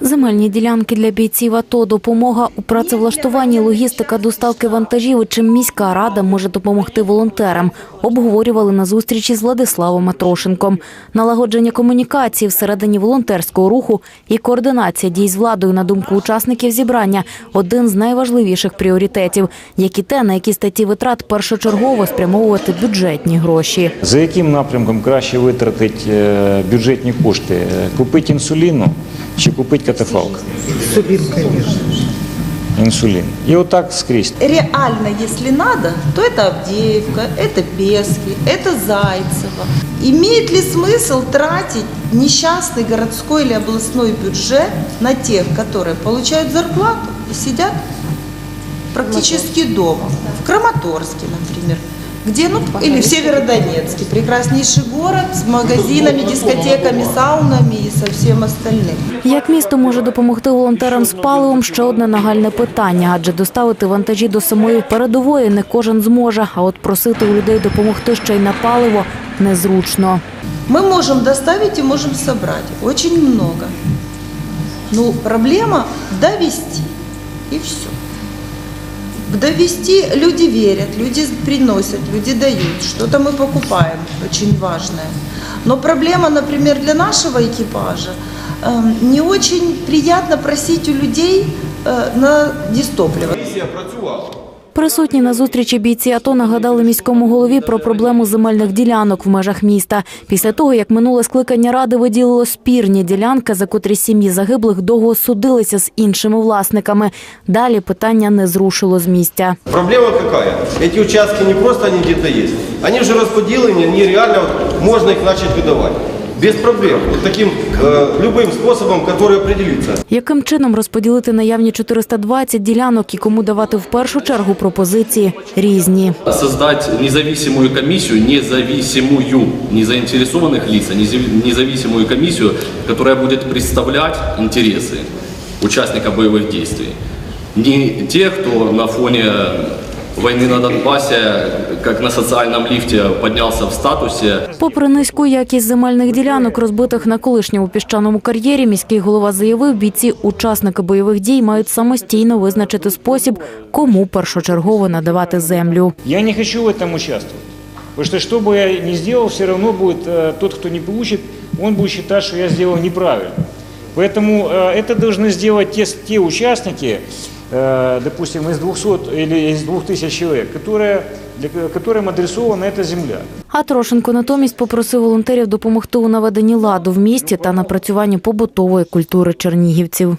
Земельні ділянки для бійців АТО, допомога у працевлаштуванні, логістика доставки вантажів. Чим міська рада може допомогти волонтерам? Обговорювали на зустрічі з Владиславом Матрошенком. Налагодження комунікації всередині волонтерського руху і координація дій з владою, на думку учасників зібрання, один з найважливіших пріоритетів, як і те, на які статті витрат першочергово спрямовувати бюджетні гроші. За яким напрямком краще витратити е, бюджетні кошти? Е, Купити інсуліну чи купити катафалк? Инсулин, конечно. Інсулін. І отак скрізь. реально, если надо, то это Авдеевка, это Пески, это Зайцево. Имеет ли смысл тратить несчастный городской или областной бюджет на тех, которые получают зарплату и сидят практически дома? В Краматорске, например. Где, ну, или в Северодонецке, прекраснейший город с магазинами, дискотеками, саунами и со всем остальным. Як місто може допомогти волонтерам з паливом? Ще одне нагальне питання, адже доставити вантажі до самої передової не кожен зможе. А от просити у людей допомогти ще й на паливо незручно. Мы можем доставить и можем собрать. Очень много. Ну, проблема довести. И все. Довести люди верят, люди приносят, люди дают. Что-то мы покупаем, очень важное. Но проблема, например, для нашего экипажа, эм, не очень приятно просить у людей э, на дистопливо. Присутні на зустрічі бійці АТО нагадали міському голові про проблему земельних ділянок в межах міста. Після того, як минуле скликання ради виділило спірні ділянки, за котрі сім'ї загиблих довго судилися з іншими власниками. Далі питання не зрушило з місця. Проблема какая? Эти участки не просто они где-то есть, они уже распределены, они реально вот, можно их начать выдавать. Без проблем. Вот таким э, любым способом, который определится. Яким чином розподілити наявні 420 ділянок і кому давати в першу чергу пропозиції різні. создать независимую комиссию, независимую, не заинтересованных лиц, а незав- независимую комиссию, которая будет представлять интересы участников боевых действий. Не те, кто на фоне войны на Донбассе, как на социальном лифте, поднялся в статусе, Попри низьку якість земельних ділянок, розбитих на колишньому піщаному кар'єрі, міський голова заявив, бійці учасники бойових дій мають самостійно визначити спосіб, кому першочергово надавати землю. Я не хочу в этом участвовать. Потому что что бы я ни сделал, все равно будет э, тот, кто не получит, он будет считать, что я сделал неправильно. Поэтому э, это должны сделать те, те участники, э, допустим, из 200 или из 2000 человек, которые, для ко- которым адресована эта земля. А Трошенко натомість попросив волонтерів допомогти у наведенні ладу в місті та напрацюванні побутової культури чернігівців.